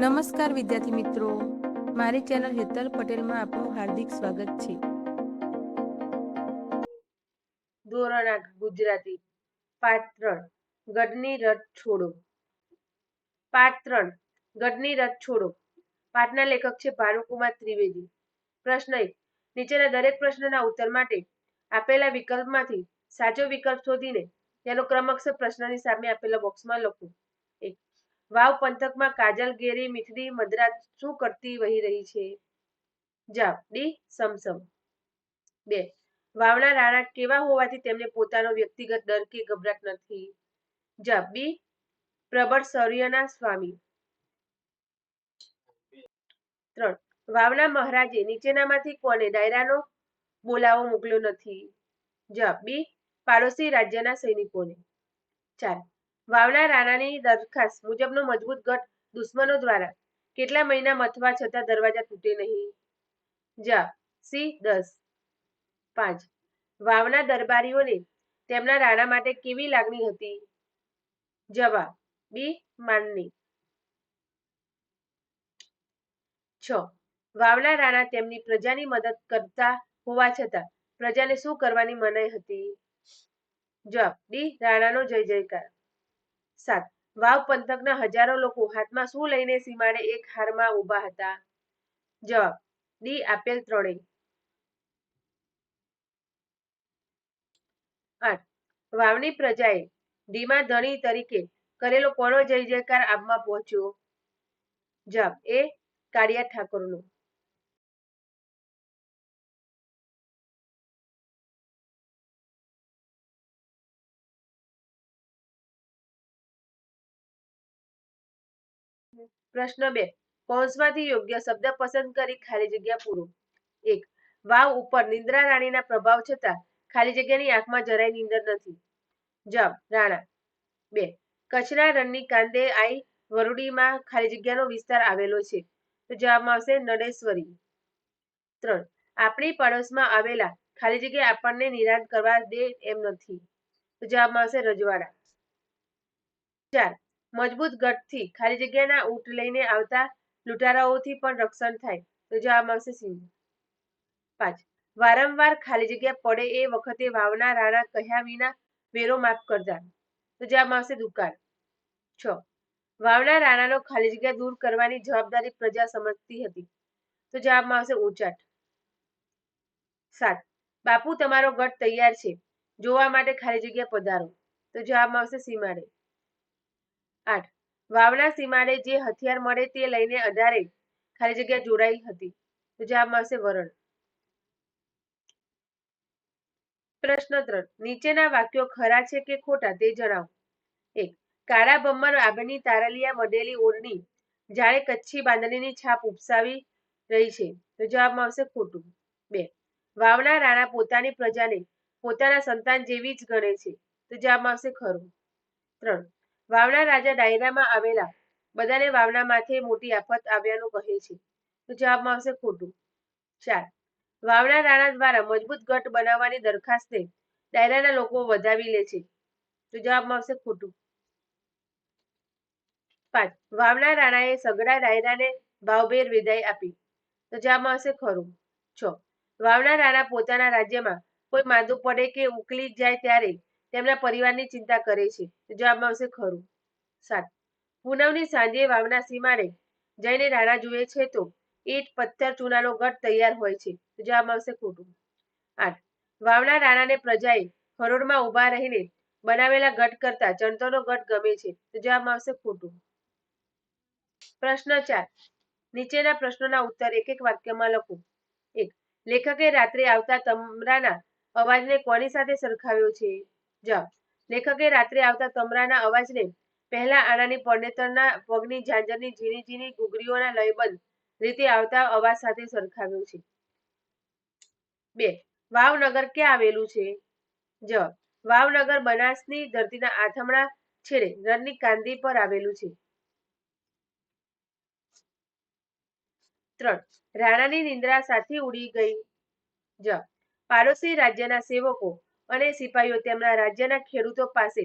નમસ્કાર વિદ્યાર્થી મિત્રો. મારી ચેનલ હેતલ પટેલમાં આપનું હાર્દિક સ્વાગત છે. ધોરણ આઠ ગુજરાતી. પાઠ ત્રણ ગઢની રથ છોડો. પાઠ ત્રણ ગઢની રથ છોડો. પાઠના લેખક છે ભાનુકુમાર ત્રિવેદી. પ્રશ્ન એક. નીચેના દરેક પ્રશ્નના ઉત્તર માટે આપેલા વિકલ્પમાંથી સાચો વિકલ્પ શોધીને તેનો ક્રમશઃ પ્રશ્નની સામે આપેલા બોક્સમાં લખો. વાવ પંથકમાં કાજલ, ગેરી, મીઠડી મદ્રાસ શું કરતી વહી રહી છે? જવાબ ડી, સમસમ. બે, વાવના રાણા કેવા હોવાથી તેમને પોતાનો વ્યક્તિગત ડર કે ગભરાટ નથી? જવાબ બી, પ્રબળ શૌર્યના સ્વામી. ત્રણ, વાવના મહારાજે નીચેનામાંથી કોને ડાયરાનો બોલાવો મોકલ્યો નથી? જવાબ બી, પાડોશી રાજ્યના સૈનિકોને. ચાર વાવના રાણાની દરખાસ્ત મુજબનો મજબૂત ગઢ દુશ્મનો દ્વારા કેટલા મહિના મથવા છતાં દરવાજા તૂટે નહીં? જા, સી, દસ. પાંચ. વાવના દરબારીઓને તેમના રાણા માટે કેવી લાગણી હતી? જવા બી, માનની. છ. વાવના રાણા તેમની પ્રજાની મદદ કરતા હોવા છતાં પ્રજાને શું કરવાની મનાઈ હતી? જવાબ ડી રાણાનો જય જયકાર. સાત. વાવ પંથકના હજારો લોકો હાથમાં શું લઈને સીમાડે એક હારમાં ઊભા હતા? જવાબ, ડી આપેલ ત્રણેય. આઠ. વાવની પ્રજાએ ધીમા ધણી તરીકે કરેલો કોનો જય જયકાર આબમાં પહોંચ્યો? જવાબ, એ કાળિયા ઠાકોરનો. પ્રશ્ન બે. કૌંસમાંથી યોગ્ય શબ્દ પસંદ કરી ખાલી જગ્યા પૂરો. એક. વાવ ઉપર નિંદ્રા રાણીના પ્રભાવ છતાં ખાલી જગ્યાની આંખમાં જરાય નીંદર નથી. જવાબ. રાણા. બે. કચ્છના રણની કાંદે આઈ વરુડીમાં ખાલી જગ્યાનો વિસ્તાર આવેલો છે. તો જવાબમાં આવશે નડેશ્વરી. ત્રણ. આપણી પડોશમાં આવેલા ખાલી જગ્યા આપણને નિરાશ કરવા દે એમ નથી. તો જવાબમાં આવશે રજવાડા. ચાર. મજબૂત ગઢથી ખાલી જગ્યાના ઊંટ લઈને આવતા લૂંટારાઓથી પણ રક્ષણ થાય. તો જવાબ આવશે સિંહ. પાંચ. વારંવાર ખાલી જગ્યા પડે એ વખતે વાવના રાણા કહ્યા વિના વેરો માફ કરતા. તો જવાબ આવશે દુકાળ. છ. વાવના રાણાનો ખાલી જગ્યા દૂર કરવાની જવાબદારી પ્રજા સમજતી હતી. તો જવાબમાં આવશે ઊંચાટ. સાત. બાપુ, તમારો ગઢ તૈયાર છે. જોવા માટે ખાલી જગ્યા પધારો. તો જવાબમાં આવશે સીમાડે. આઠ. વાવના સીમાડે જે હથિયાર મળે તે લઈને અઢારે ખાલી જગ્યા જોડાઈ હતી. તો આવશે વરણ. પ્રશ્ન ત્રણ. નીચેના વાક્યો ખરા છે કે ખોટા તે જણાવો. એક. કાળા બમ્મર આગળની તારલિયા મઢેલી ઓરડી જાણે કચ્છી બાંધણીની છાપ ઉપસાવી રહી છે. તો જવાબમાં આવશે ખોટું. બે. વાવના રાણા પોતાની પ્રજાને પોતાના સંતાન જેવી જ ગણે છે. તો જવાબમાં આવશે ખરું. ત્રણ. વાવના રાજા ડાયરામાં આવેલા. બધાને વાવણા માથે મોટી આફત આવ્યાનું કહે છે. તો જવાબમાં આવશે ખોટું. ચાર. વાવણા રાણા દ્વારા મજબૂત ગઢ બનાવવાની દરખાસ્તે ડાયરાના લોકો વધાવી લે છે. તો જવાબમાં આવશે ખોટું. પાંચ. વાવણા રાણાએ સગડા ડાયરાને ભાવભેર વિદાય આપી. તો જવાબમાં આવશે ખરું. છ. વાવણા રાણા પોતાના રાજ્યમાં કોઈ માંદું પડે કે ઉકલી જાય ત્યારે તેમના પરિવારની ચિંતા કરે છે. જવાબ આવશે ખરું. સાત. પૂનમની સાંજે વાવના સીમાડે જઈને રાણા જુએ છે તો ઈટ, પથ્થર, ચૂનાનો ગઢ તૈયાર હોય છે. જવાબ આવશે ખોટું. આઠ. વાવના રાણાને પ્રજાએ હરોળમાં ઊભા રહીને બનાવેલા ગઢ કરતા જંતરનો ગઢ ગમે છે. તો જવાબ આવશે ખોટું. પ્રશ્ન ચાર. નીચેના પ્રશ્નોના ઉત્તર એક એક વાક્યમાં લખો. એક. લેખકે રાત્રે આવતા તમરાના અવાજને કોની સાથે સરખાવ્યો છે? જવાબ લેખકે રાત્રે આવતા તમરાના અવાજને પહેલા આણાની પડનેતરના પગની ઝાંઝરની ઝીણી ઝીણી ઘૂઘરીઓના લયબંધ રીતે આવતા અવાજ સાથે સરખાવ્યો છે. બે. વાવનગર ક્યાં આવેલું છે? જ. વાવનગર બનાસની ધરતીના આથમણા છેડે રણની કાંદી પર આવેલું છે. ત્રણ. રાણાની નિંદ્રા સાથે ઉડી ગઈ. જ. પાડોશી રાજ્યના સેવકો અને સિપાહીઓ તેમના રાજ્યના ખેડૂતો પાસે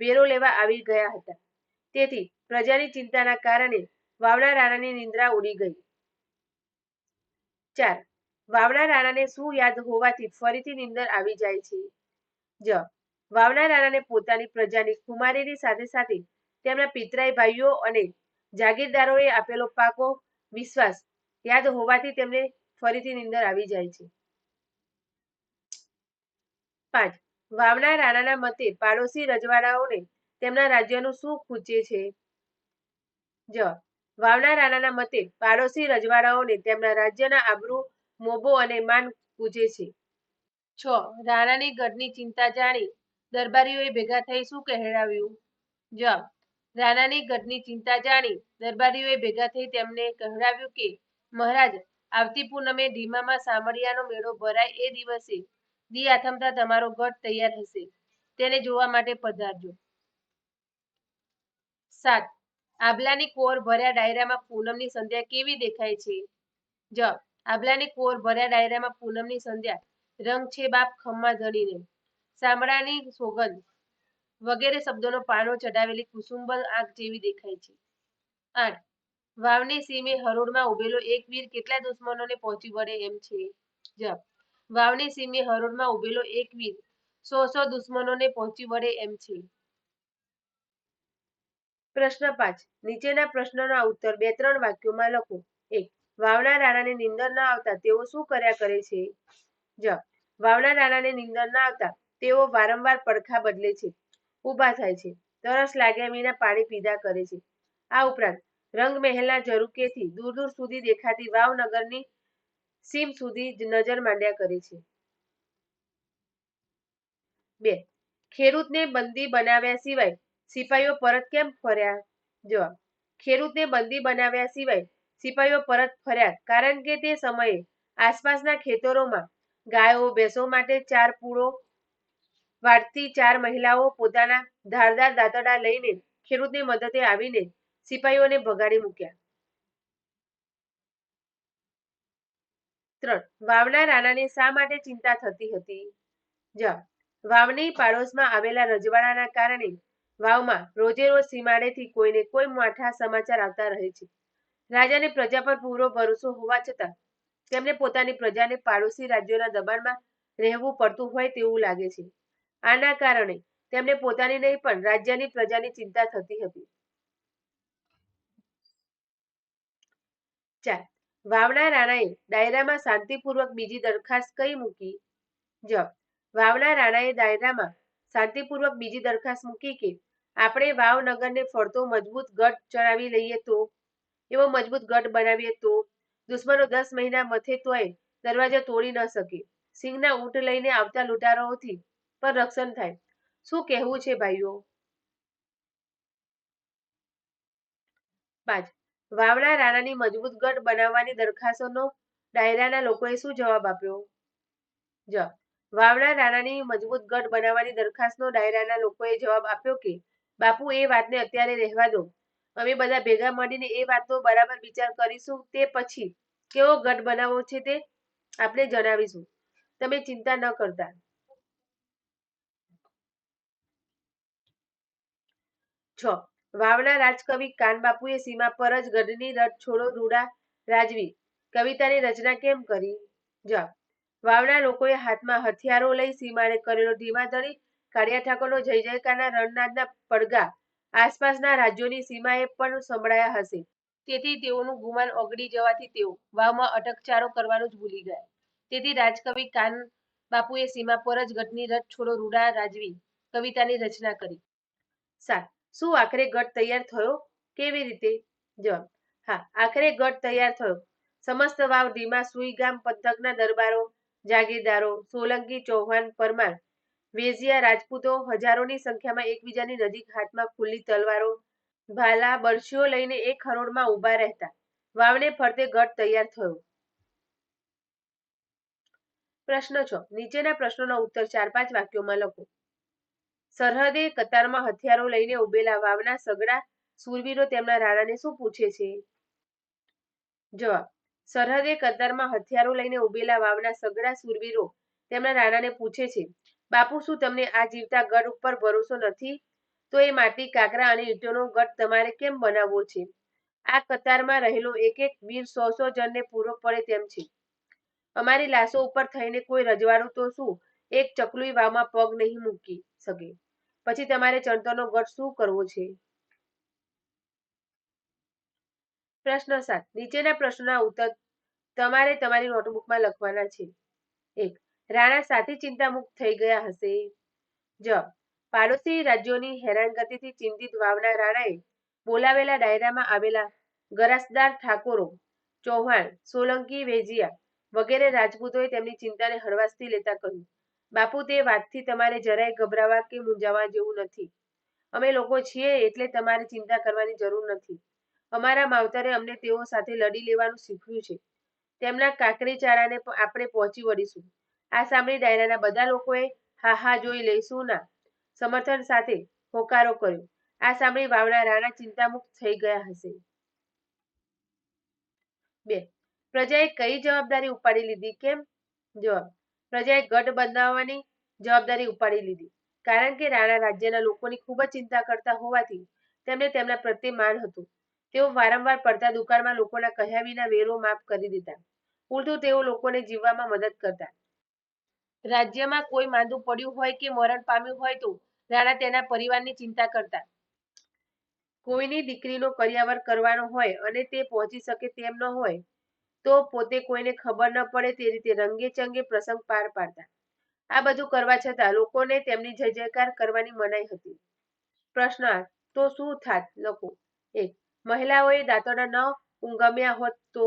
વેરો લેવા આવી ગયા હતા. તેથી પ્રજાની ચિંતાના કારણે વાવના રાણાની નિંદ્રા ઉડી ગઈ. ચાર વાવડા રાણાને શું યાદ હોવાથી ફરીથી નિંદર આવી જાય છે? જ વાવડા રાણાને પોતાની પ્રજાની કુમારીની સાથે સાથે તેમના પિતરાઈ ભાઈઓ અને જાગીરદારોએ આપેલો પાકો વિશ્વાસ યાદ હોવાથી તેમને ફરીથી નિંદર આવી જાય છે. પાંચ. વાવના રાણાના મતે પાડોશી રજવાડાઓને તેમના રાજ્યનું શું ખૂચે છે? જ. વાવના રાણાના મતે પાડોશી રજવાડાઓને તેમના રાજ્યના આબરૂ, મોભો અને માન પૂજે છે. છ. રાણાની ગઢની ચિંતા જાણી દરબારીઓએ ભેગા થઈ શું કહેરાવ્યું જ. રાણાની ગઢની ચિંતા જાણી દરબારીઓએ ભેગા થઈ તેમને કહેરાવ્યું કે, મહારાજ, આવતી પૂનમે ધીમામાં સામળિયાનો મેળો ભરાય એ દિવસે દી આથમતા તમારો ગઢ તૈયાર હશે. તેને જોવા માટે પધારજો. સાત. આબલાની કોર ભર્યા ડાયરામાં પૂનમની સંધ્યા કેવી દેખાય છે? જ આબલાની કોર ભર્યા ડાયરામાં પૂનમની સંધ્યા. રંગ છે બાપ ખમ્મા ધણીને. સાંભળાની સોગંદ. વગેરે શબ્દોનો પાનો ચડાવેલી કુસુંબલ આંખ જેવી દેખાય છે. આઠ. વાવની સીમે હરોળમાં ઉભેલો એક વીર કેટલા દુશ્મનોને પહોંચી વળે એમ છે? જ વાવની સીમે હરોળમાં ઉભેલો એક વીર, સો સો દુશ્મનોને પહોંચી વળે એમ છે. પ્રશ્ન પાંચ, નીચેના પ્રશ્નોના ઉત્તર બે ત્રણ વાક્યોમાં લખો. એક વાવના રાણાને નીંદર ના આવતા તેઓ શું કર્યા કરે છે? જ વાવના રાણાને નીંદર ના આવતા તેઓ વારંવાર પડખા બદલે છે. ઊભા થાય છે. તરસ લાગ્યા વિના પાણી પીધા કરે છે. આ ઉપરાંત રંગ મહેલના ઝરૂકેથી દૂર દૂર સુધી દેખાતી વાવનગરની સીમ સુધી જ નજર માંડ્યા કરે છે. બે, ખેડૂતને બંદી બનાવ્યા સિવાય સિપાઈઓ પરત કેમ ફર્યા? જવાબ, ખેડૂતને બંદી બનાવ્યા સિવાય સિપાઈઓ પરત ફર્યા કારણ કે તે સમયે આસપાસના ખેતરોમાં ગાયો, ભેંસો માટે ચાર પૂળો વાટતી ચાર મહિલાઓ પોતાના ધારદાર દાંતડા લઈને ખેડૂતની મદદે આવીને સિપાઈઓને ભગાડી મૂક્યા. ત્રણ. વાવના રાણાને શા માટે ચિંતા થતી હતી? જવાબ વાવની પાડોશમાં આવેલા રજવાડાના કારણે વાવમાં રોજે રોજ સીમાડેથી કોઈને કોઈ માઠા સમાચાર આવતા રહે છે. રાજાને પ્રજા પર પૂરો ભરોસો હોવા છતાં તેમને પોતાની પ્રજાને પાડોશી રાજ્યોના દબાણમાં રહેવું પડતું હોય તેવું લાગે છે. આના કારણે તેમને પોતાની નહીં પણ રાજ્યની પ્રજાની ચિંતા થતી હતી. ચાર. વાવના રાણાએ ડાયરામાં શાંતિપૂર્વક બીજી દરખાસ્ત કઈ મૂકી? જવાબ, વાવણા રાણાએ ડાયરામાં શાંતિપૂર્વક બીજી દરખાસ્ત મૂકી કે, આપણે વાવનગરને ફરતો મજબૂત ગઢ ચડાવી લઈએ તો? એવો મજબૂત ગઢ બનાવીએ તો? દુશ્મનો દસ મહિના મથે તોય દરવાજા તોડી ન શકે. સિંહના ઊંટ લઈને આવતા લૂંટારોથી પણ રક્ષણ થાય. શું કહેવું છે ભાઈઓ? પાંચ. વાવના રાણાની મજબૂત ગઢ બનાવવાની દરખાસ્તનો ડાયરાના લોકોએ શું જવાબ આપ્યો? જ. વાવના રાણાની મજબૂત ગઢ બનાવવાની દરખાસ્તનો ડાયરાના લોકોએ જવાબ આપ્યો કે, બાપુ, એ વાતને અત્યારે રહેવા દો. અમે બધા ભેગા મળીને એ વાતનો બરાબર વિચાર કરીશું તે પછી કેવો ગઢ બનાવવો છે તે આપણે જણાવીશું. તમે ચિંતા ન કરતા. છ. વાવના રાજકવિ કાનબાપુએ સીમા પર જ ગઢની રટ છોડો રૂડા રાજવી. કવિતાની રચના કેમ કરી? જવાબ, વાવના લોકોએ હાથમાં હથિયારો લઈ સીમાને કરેલો ધીમાધડી કાળિયા ઠાકોરનો જય જયકારના રણનાદના પડઘા આસપાસના રાજ્યોની સીમાએ પણ સંભળાયા હશે. તેથી તેઓનું ગુમાન ઓગળી જવાથી તેઓ વાવમાં અટકચારો કરવાનું જ ભૂલી ગયા. તેથી રાજકવિ કાન બાપુએ સીમા પર જ ગઢની રથ છોડો રૂડા રાજવી કવિતાની રચના કરી. સાત શું આખરે ગટ તૈયાર થયો? કેવી રીતે? જવાબ, હા, આખરે ગટ તૈયાર થયો. સમસ્ત વાવ ધીમા સુઈગામ પંથકના દરબારો, જાગીરદારો, સોલંકી ચૌહાણ, પરમાર, વેઝિયા રાજપૂતો હજારોની સંખ્યામાં એકબીજાની નજીક હાથમાં ખુલ્લી તલવારો, ભાલા બરશીઓ લઈને એક હરોળમાં ઊભા રહેતા. વાવને ફરતે ગઢ તૈયાર થયો. પ્રશ્ન છ, નીચેના પ્રશ્નોના ઉત્તર ચાર પાંચ વાક્યોમાં લખો. સરહદે કતારમાં હથિયારો લઈને ઉભેલા વાવના સગડા સુરવીરો તેમના રાણાને શું પૂછે છે? જવાબ, સરહદે કતારમાં હથિયારો લઈને ઉભેલા વાવના સગડા સુરવીરો તેમના રાણાને પૂછે છે, બાપુ, શું તમને આ જીવતા ગઢ ઉપર ભરોસો નથી? તો એ માટી, કાકરા અને ઈંટોનો ગઢ તમારે કેમ બનાવવો છે? આ કતારમાં રહેલો એક એક વીર સો સો જણને પૂરો પડે તેમ છે. અમારી લાશો ઉપર થઈને કોઈ રજવાડું તો શું એક ચકલુઈ વાવમાં પગ નહીં મૂકી શકે. પછી તમારે ચણતરનો ગટ શું કરવો છે? પ્રશ્ન સાત. નીચેના પ્રશ્નના ઉત્તર તમારે તમારી નોટબુકમાં લખવાના છે. એક. રાણા સાથી ચિંતામુક્ત થઈ ગયા હશે. જ પાડોશી રાજ્યોની હેરાનગતિથી ચિંતિત વાવના રાણાએ બોલાવેલા ડાયરામાં આવેલા ગરાસદાર ઠાકોરો, ચૌહાણ, સોલંકી, વેજિયા વગેરે રાજપૂતોએ તેમની ચિંતાને હળવાશથી લેતા કહ્યું. બાપુ, તે વાતથી તમારે જરાય ગભરાવા કે મૂંઝાવા જેવું નથી. અમે લોકો છીએ એટલે તમારે ચિંતા કરવાની જરૂર નથી. અમારા માવતરે અમને તેઓ સાથે લડી લેવાનું શીખવ્યું છે. તેમના કાકરી આપણે પહોંચી વળીશું. આ સાંભળી ડાયરાના બધા લોકોએ હા હા જોઈ લઈશું ના સમર્થન સાથે હોકારો કર્યો. આ સાંભળી વાવના રાણા ચિંતામુક્ત થઈ ગયા હશે. બે. પ્રજાએ કઈ જવાબદારી ઉપાડી લીધી? કેમ? જવાબ. પ્રજાએ ગઢ બનાવવાની જવાબદારી ઉપાડી લીધી. કારણ કે રાણા રાજ્યના લોકોની ખૂબ જ ચિંતા કરતા હોવાથી તેમને તેમના પ્રત્યે માન હતું. તેઓ વારંવાર પડતા દુકાળમાં લોકોના કહ્યા વિના વેરો માફ કરી દીધા. ઉલટું તેઓ લોકોને જીવવામાં મદદ કરતા. રાજ્યમાં કોઈ માંદું પડ્યું હોય કે મરણ પામ્યું હોય તો રાણા તેના પરિવારની ચિંતા કરતા. કોઈની દીકરીનો કર્યાવર કરવાનો હોય અને તે પહોંચી શકે તેમ ન હોય તો પોતે કોઈને ખબર ન પડે તે રીતે રંગે ચંગે પ્રસંગ પાર પાડતા. આ બધું કરવા છતાં લોકોને તેમની જય જયકાર કરવાની મનાઈ હતી. પ્રશ્ન તો શું થાત લખો એક, મહિલાઓએ દાંતરડા ન ઊંઘમ્યા હોત તો?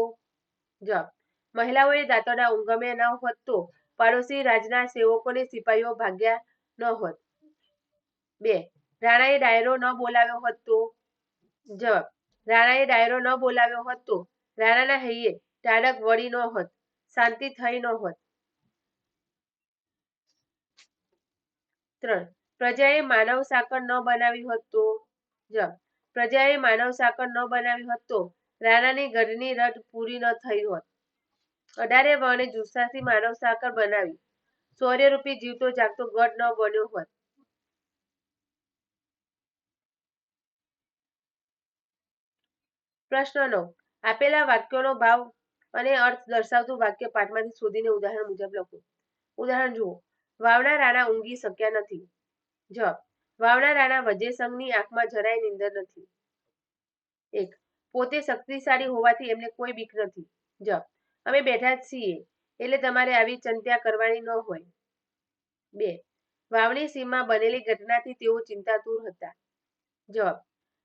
જવાબ, મહિલાઓએ દાંતરડા ઊંઘમ્યા ન હોત તો પાડોશી રાજના સેવકોને સિપાહીઓ ભાગ્યા ન હોત. બે, રાણાએ ડાયરો ન બોલાવ્યો હોત તો? જવાબ, રાણાએ ડાયરો ન બોલાવ્યો હોત તો? રાણાના હૈયે ટાઢક વળી ન હોત, શાંતિ થઈ ન હોત. ત્રણ, પ્રજાએ માનવ સાંકળ ન બનાવી હોત તો? જ પ્રજાએ માનવ સાંકળ ન બનાવી હોત તો રાણાની ગઢની રટ પૂરી ન થઈ હોત. અઢારે વર્ણે જુસ્સાથી માનવ સાકર બનાવી. શૌર્યરૂપી જીવતો જાગતો ગઢ ન બન્યો હોત. પ્રશ્ન નવ, આપેલા વાક્યોનો ભાવ અને અર્થ દર્શાવતું વાક્ય પાઠમાંથી શોધીને ઉદાહરણ મુજબ લખો. ઉદાહરણ જુઓ, વાવના રાણા ઊંઘી શક્યા નથી. જ વાવના રાણા વજેસંઘની આંખમાં જરાય નિંદર નથી. એક, પોતે શક્તિશાળી હોવાથી એમને કોઈ બીક નથી. જ અમે બેઠા જ છીએ, એટલે તમારે આવી ચિંતા કરવાની ન હોય. બે વાવણી સીમમાં બનેલી ઘટનાથી તેઓ ચિંતાતુર હતા. જવાબ,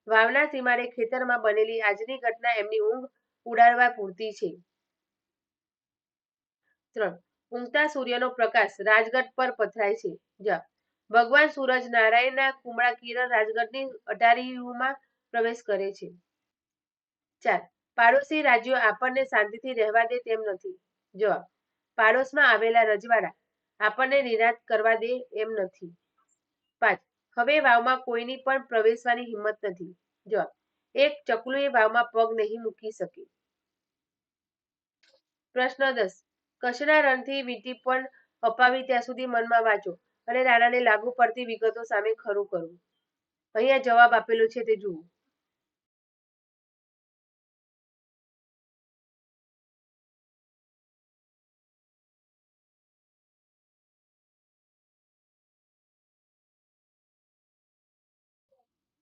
વાવના સીમાડે ખેતરમાં બનેલી આજની ઘટના એમની ઊંઘ ઉડાડવા પૂરતી છે. ત્રણ. ઊંઘતા સૂર્યનો પ્રકાશ રાજગઢ પર પથરાય છે. જવાબ ભગવાન સૂરજ નારાયણના કુમળા કિરણ રાજગઢની અટારીઓમાં પ્રવેશ કરે છે. ચાર. પાડોશી રાજ્યો આપણને શાંતિથી રહેવા દે તેમ નથી. જવાબ પાડોશમાં આવેલા રજવાડા આપણને નિરાશ કરવા દે એમ નથી. પાંચ. હવે વાવમાં કોઈની પણ પ્રવેશવાની હિંમત નથી. જવાબ એક ચકલુએ વાવમાં પગ નહીં મૂકી શકે. પ્રશ્ન દસ. કચ્છના રણથી વીંટી પણ અપાવી ત્યાં સુધી મનમાં વાંચો અને રાણાને લાગુ પડતી વિગતો સામે ખરું કરવું અહીંયા જવાબ આપેલો છે તે જુઓ.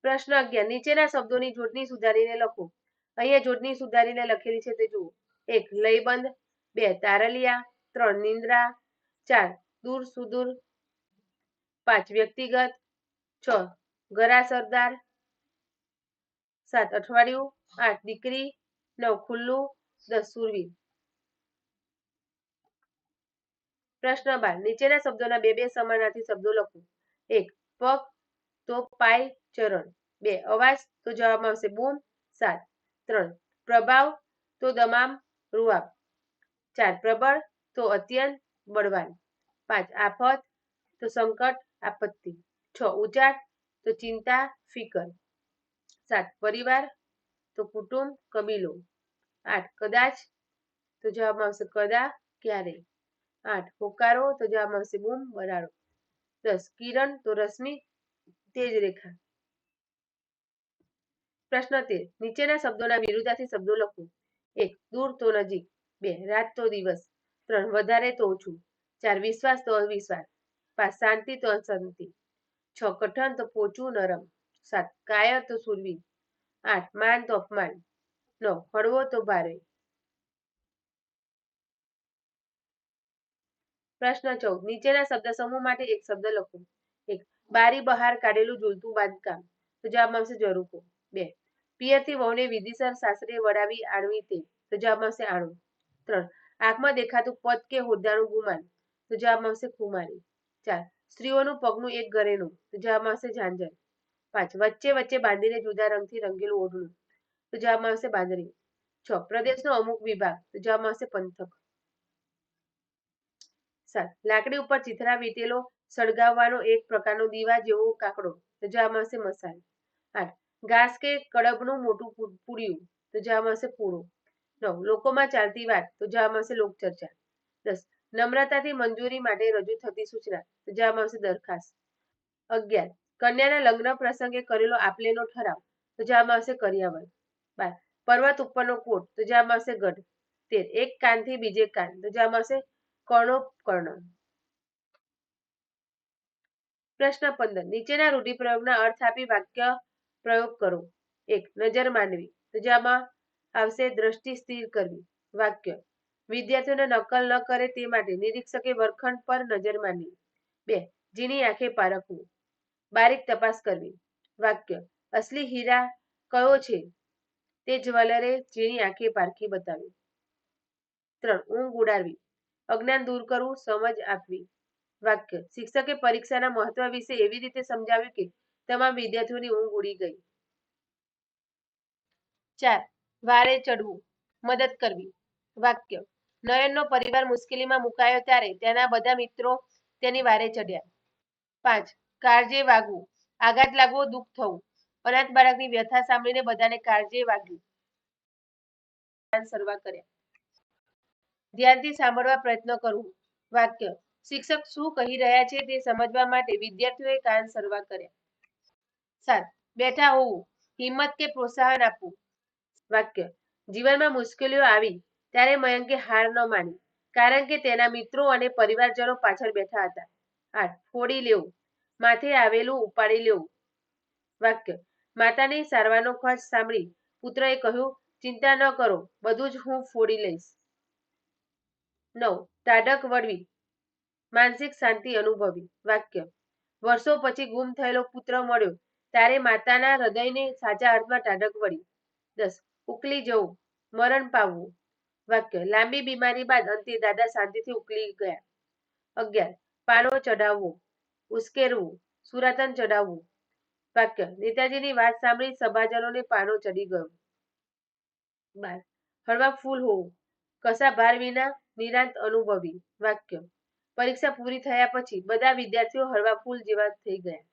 પ્રશ્ન અગિયાર. નીચેના શબ્દોની જોડણી સુધારીને લખો. અહીંયા જોડણી સુધારીને લખેલી છે તે જુઓ. એક, લયબંધ. બે તારલિયા ત્રણ નિંદ્રા ચાર દૂર સુદૂર પાંચ વ્યક્તિગત છ ગરા સરદાર સાત અઠવાડિયું આઠ દીકરી નવ ખુલ્લું દસ સુરવીર પ્રશ્ન બાર નીચેના શબ્દોના બે બે સમાનાર્થી શબ્દો લખો. એક પગ તો પાય, ચરણ. બે, અવાજ, તો જવાબમાં આવશે બૂમ, સાત. ત્રણ, પ્રભાવ, તો દમામ, રૂઆબ. ચાર, પ્રબળ તો અત્યંત બળવાન. પાંચ, આફત તો સંકટ, આપત્તિ. છ ઉચાટ તો ચિંતા, ફિકર. સાત, પરિવાર તો કુટુંબ, કબીલો. આઠ, કદાચ તો જવાબમાં આવશે કદા, ક્યારે. આઠ, હોકારો તો જવાબમાં આવશે બૂમ, બરાડો. દસ, કિરણ તો રશ્મિ, તેજ રેખા. પ્રશ્ન તેર, નીચેના શબ્દોના વિરુદ્ધાર્થી શબ્દો લખો. એક, દૂર તો નજીક. બે રાત તો દિવસ. ત્રણ વધારે તો ઓછું. ચાર વિશ્વાસ તો અવિશ્વાસ. પાંચ શાંતિ તો અશાંતિ. છ કઠણ તો પોચું નરમ. સાત કાયર તો સુરવી આઠ માન તો અપમાન. નવ હળવો તો ભારે. પ્રશ્ન ચૌદ. નીચેના શબ્દ સમૂહ માટે એક શબ્દ લખો. એક, બારી બહાર કાઢેલું ઝૂલતું બાંધકામ. તો જવાબ આવશે જરૂકો બે, પિયરથી વહુને વિધિસર સાસરે વડાવી આણવી તે તો જવાબ આવશે આણું. ત્રણ. આંખમાં દેખાતું પદ કે હોદ્દાનું ગુમાન? તો જવાબ આવશે કુમારી ચાર. સ્ત્રીઓનું પગનું એક ઘરેણું તો જવાબ આવશે ઝાંઝર. પાંચ. વચ્ચે વચ્ચે બાંધીને જુદા રંગથી રંગેલું ઓઢણું? તો જવાબ આવશે બાંધણી. છ. પ્રદેશનો અમુક વિભાગ? તો જવાબ આવશે પંથક. સાત. લાકડી ઉપર ચિથરા વીટેલો સળગાવવાનો એક પ્રકારનો દીવા જેવો કાકડો? તો જવાબ આવશે મસાલ. આઠ. ઘાસ કે કડબનું મોટું પૂર્યું? તો જવાબ આવશે પૂળું નવ લોકોમાં ચાલતી વાત, તો જવાબ આવશે લોકચર્ચા. દસ, નમ્રતાથી મંજૂરી માટે રજૂ થતી સૂચના, તો જવાબ આવશે દરખાસ્ત. અગિયાર, કન્યાના લગ્ન પ્રસંગે કરેલો આપલેનો ઠરાવ, તો જવાબ આવશે કર્યાવર બાર, પર્વત ઉપરનો કોટ, તો જવાબ આવશે ગઢ. તેર, એક કાનથી બીજે કાન, તો જવાબ આવશે કર્ણોપકર્ણ. પ્રશ્ન પંદર, નીચેના રૂઢિપ્રયોગના અર્થ આપી વાક્ય પ્રયોગ કરો. એક, નજર માંડવી તો જેમાં આવશે દ્રષ્ટિ સ્થિર કરવી. વાક્ય, વિદ્યાર્થીઓને નકલ ન કરે તે માટે નિરીક્ષકે વર્ગખંડ પર નજર માંડવી બે, જીની આંખે પારખવું બારીક તપાસ કરવી. વાક્ય, અસલી હીરા કયો છે? તે જ્વેલરે જીની આંખે પારખી બતાવી. ત્રણ, ઊંઘ ઉડાડવી. અજ્ઞાન દૂર કરવું, સમજ આપવી. વાક્ય, શિક્ષકે પરીક્ષાના મહત્વ વિશે એવી રીતે સમજાવ્યું કે તમામ વિદ્યાર્થીઓની ઊંઘ ઉડી ગઈ. ચાર વારે ચડવું, મદદ કરવી. વાક્ય, નયનનો પરિવાર મુશ્કેલીમાં મુકાયો ત્યારે તેના બધા મિત્રો તેની વારે ચડ્યા. પાંચ, કાળજે વાગવું, આઘાત લાગવો, દુઃખ થવું. અનાથ બાળકની વ્યથા સાંભળીને બધાને કાળજે વાગ્યું. કર્યા. ધ્યાનથી સાંભળવા પ્રયત્ન કરવું. વાક્ય, શિક્ષક શું કહી રહ્યા છે તે સમજવા માટે વિદ્યાર્થીઓએ કાન સર્વા કર્યા. સાત, બેઠા હોવું, હિંમત કે પ્રોત્સાહન આપવું. વાક્ય. જીવનમાં મુશ્કેલીઓ આવી ત્યારે મયંકે હાર ન માની, કારણ કે તેના મિત્રો અને પરિવારજનો પાછળ બેઠા હતા. આઠ ફોડી લેવું, માથે આવેલું ઉપાડી લેવું. વાક્ય. માતાની સારવારનો ખર્ચ સાંભળી પુત્રએ કહ્યું, ચિંતા ન કરો, બધું જ હું ફોડી લઈશ. નવ. તાડક વળવી માનસિક શાંતિ અનુભવી. વાક્ય. વર્ષો પછી ગુમ થયેલો પુત્ર મળ્યો, ત્યારે માતાના હૃદયને સાચા અર્થમાં ટાઢક વળી દસ. ઉકલી જવું, મરણ પામવું. વાક્ય, લાંબી બીમારી બાદ અંતે દાદા શાંતિથી ઉકલી ગયા. અગિયાર પાનો ચઢાવવો, ઉશ્કેરવું, સુરાતન ચઢાવવું. વાક્ય, નેતાજીની વાત સાંભળી સભાજનોને પાનો ચડી ગયો. બાર, હળવા ફૂલ હોવું કશા ભાર વિના નિરાંત અનુભવી. વાક્ય, પરીક્ષા પૂરી થયા પછી બધા વિદ્યાર્થીઓ હળવા ફૂલ જેવા થઈ ગયા.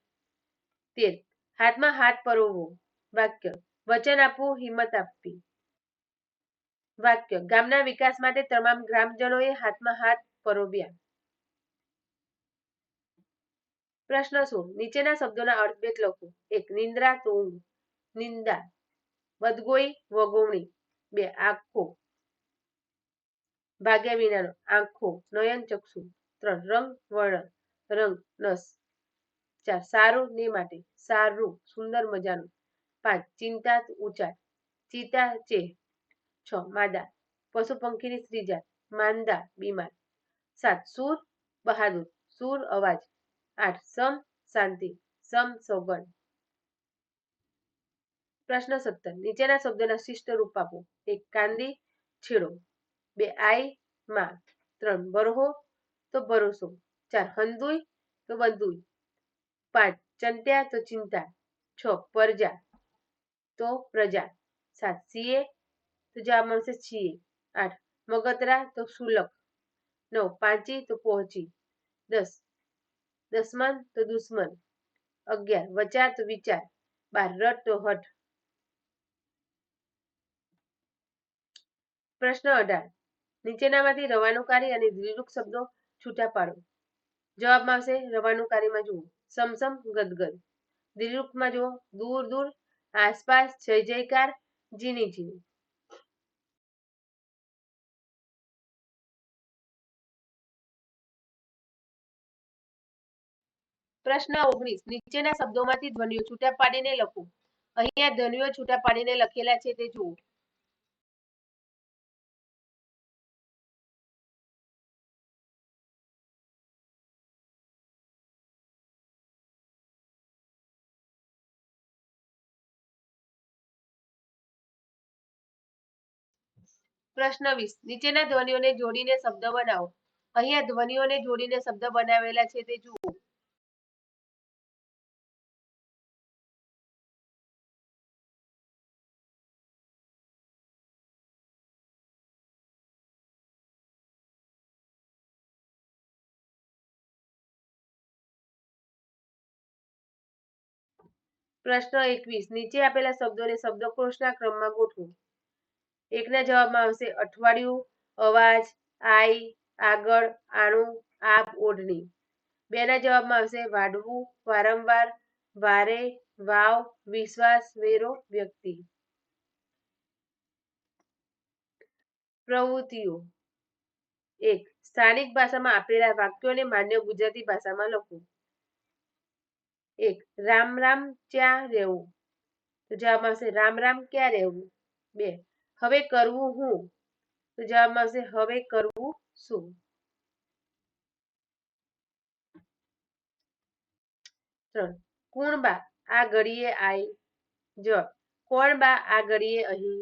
તેર, હાથમાં હાથ પરોવવો વાક્ય વચન આપવું, હિંમત આપવી. વાક્ય, ગામના વિકાસ માટે તમામ ગ્રામજનોએ હાથમાં હાથ પરોવ્યા. પ્રશ્ન શું? નીચેના શબ્દોના અર્થભેદ લખો. એક, નિંદ્રા તો નિંદા. બદગોઈ વગોવણી. બે, આંખો. ભાગ્યા વિનાનો. આંખો. નયન ચક્ષુ. ત્રણ, રંગ વર્ણ રંગ, નસ. ચાર, સારું ને માટે. સારું, સુંદર મજાનું. પાંચ, ચિંતા ઊંચા ચિતા ચે છ, માદા, પશુ પંખીની સ્ત્રીજાત, માંદા, બીમાર, સાત, સુર, બહાદુર, સુર, અવાજ, આઠ, સમ, શાંતિ, સમ સૌગણ પ્રશ્ન સત્તર, નીચેના શબ્દોના શિષ્ટ રૂપ આપો. એક, કાંદી, છેડો. બે, આઈ માં ત્રણ, બરહો, તો ભરોસો. ચાર હંદુઈ તો બંધુઈ પાંચ ચંત્યા તો ચિંતા. છ, પરજા. તો પ્રજા સાત. સીએ તો જવાબ મળશે છીએ આઠ. મગતરા તો સુલક નવ. પાંચી તો પહોંચી. દસ. દસમાન તો દુશ્મન. અગિયાર. વચાર તો વિચાર. બાર. રટ તો હઠ. પ્રશ્ન અઢાર. નીચેનામાંથી રવાનુકારી અને દ્વિરૂપ શબ્દો છૂટા પાડો. જવાબમાં આવશે રવાનુકારીમાં જુઓ. સમસમ ગદગદ. દ્વિરૂપમાં જુઓ. દૂર દૂર આસપાસ જય જયકાર, જીની જીની. પ્રશ્ન ઓગણીસ, નીચેના શબ્દોમાંથી ધ્વનિઓ છૂટા પાડીને લખો. અહીંયા ધ્વનિઓ છૂટા પાડીને લખેલા છે તે જુઓ. પ્રશ્ન વીસ. નીચેના ધ્વનિઓને જોડીને શબ્દ બનાવો. અહીંયા ધ્વનિઓને જોડીને શબ્દ બનાવેલા છે તે જુઓ. પ્રશ્ન એકવીસ. નીચે આપેલા શબ્દોને શબ્દકોશના ક્રમમાં ગોઠવો. એકના જવાબમાં આવશે અઠવાડિયું, અવાજ, આઈ, આગળ, આણું આપ ઓઢણી. બેના જવાબમાં આવશે વાડવું, વારંવાર, વારે, વાવ, વિશ્વાસ, વેરો, વ્યક્તિ. પ્રવૃત્તિઓ. એક, સ્થાનિક ભાષામાં આપેલા વાક્યોને માન્ય ગુજરાતી ભાષામાં લખો. એક, રામ રામ ક્યાં રહેવું? તો જવાબમાં આવશે રામ રામ ક્યાં રહેવું? બે હવે કરવું હું? તો જવાબ આવશે હવે કરવું શું? ત્રણ. કોણ બા? આ ઘડીએ આઈ. જવાબ. કોણ બા? આ ઘડીએ અહીં.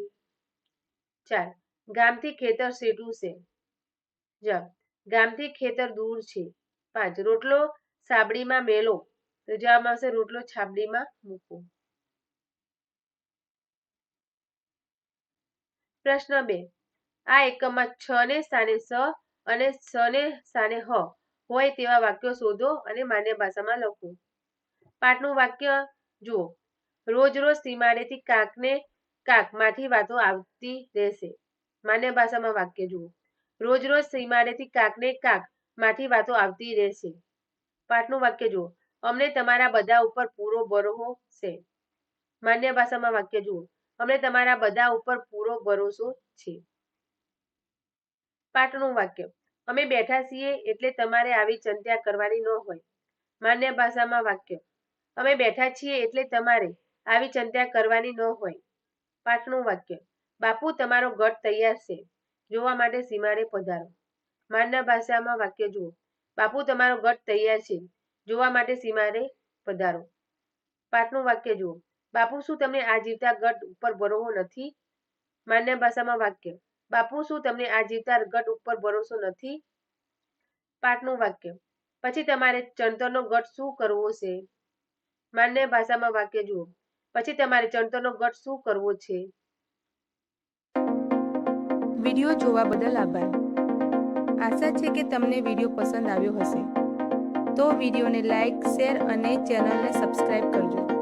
ચાર. ગામથી ખેતર સેટું છે. જવાબ. ગામથી ખેતર દૂર છે. પાંચ. રોટલો સાબડીમાં મેલો. તો જવાબ આવશે રોટલો છાબડીમાં મૂકો. પ્રશ્ન બે. આ એકમમાં છ ને સ્થાને સ અને સ ને સ્થાને હ હોય તેવા વાક્યો શોધો અને માન્ય ભાષામાં લખો. પાઠનું વાક્ય જુઓ. રોજ રોજ સીમાડેથી કાકને કાકમાંથી વાતો આવતી રહેશે. માન્ય ભાષામાં વાક્ય જુઓ. રોજ રોજ સીમાડેથી કાકને કાકમાંથી વાતો આવતી રહેશે. પાઠનું વાક્ય જુઓ. અમને તમારા બધા ઉપર પૂરો ભરોસો છે. માન્ય ભાષામાં વાક્ય જુઓ. અમને તમારા બધા ઉપર પૂરો ભરોસો છે. પાઠનું વાક્ય, અમે બેઠા છીએ એટલે તમારે આવી ચિંતા કરવાની ન હોય. માન્ય ભાષામાં વાક્ય, અમે બેઠા છીએ એટલે તમારે આવી ચિંતા કરવાની ન હોય. પાઠનું વાક્ય, બાપુ તમારો ગઢ તૈયાર છે. જોવા માટે સીમારે પધારો. માન્ય ભાષામાં વાક્ય જુઓ, બાપુ તમારો ગઢ તૈયાર છે. જોવા માટે સીમારે પધારો. પાઠનું વાક્ય જુઓ બાપુ, શું તમને આ જીવતા ગઢ ઉપર ભરોસો નથી? માન્ય ભાષામાં વાક્ય, બાપુ, શું તમને આ જીવતા ગઢ ઉપર ભરોસો નથી? પાઠનું વાક્ય, પછી તમારે ચણતરનો ગઢ શું કરવો છે? માન્ય ભાષામાં વાક્ય જુઓ, પછી તમારે ચણતરનો ગઢ શું કરવો છે? વીડિયો જોવા બદલ આભાર. આશા છે કે તમને વીડિયો પસંદ આવ્યો હશે. તો વિડીયોને લાઈક, શેર અને ચેનલને સબસ્ક્રાઈબ કરજો.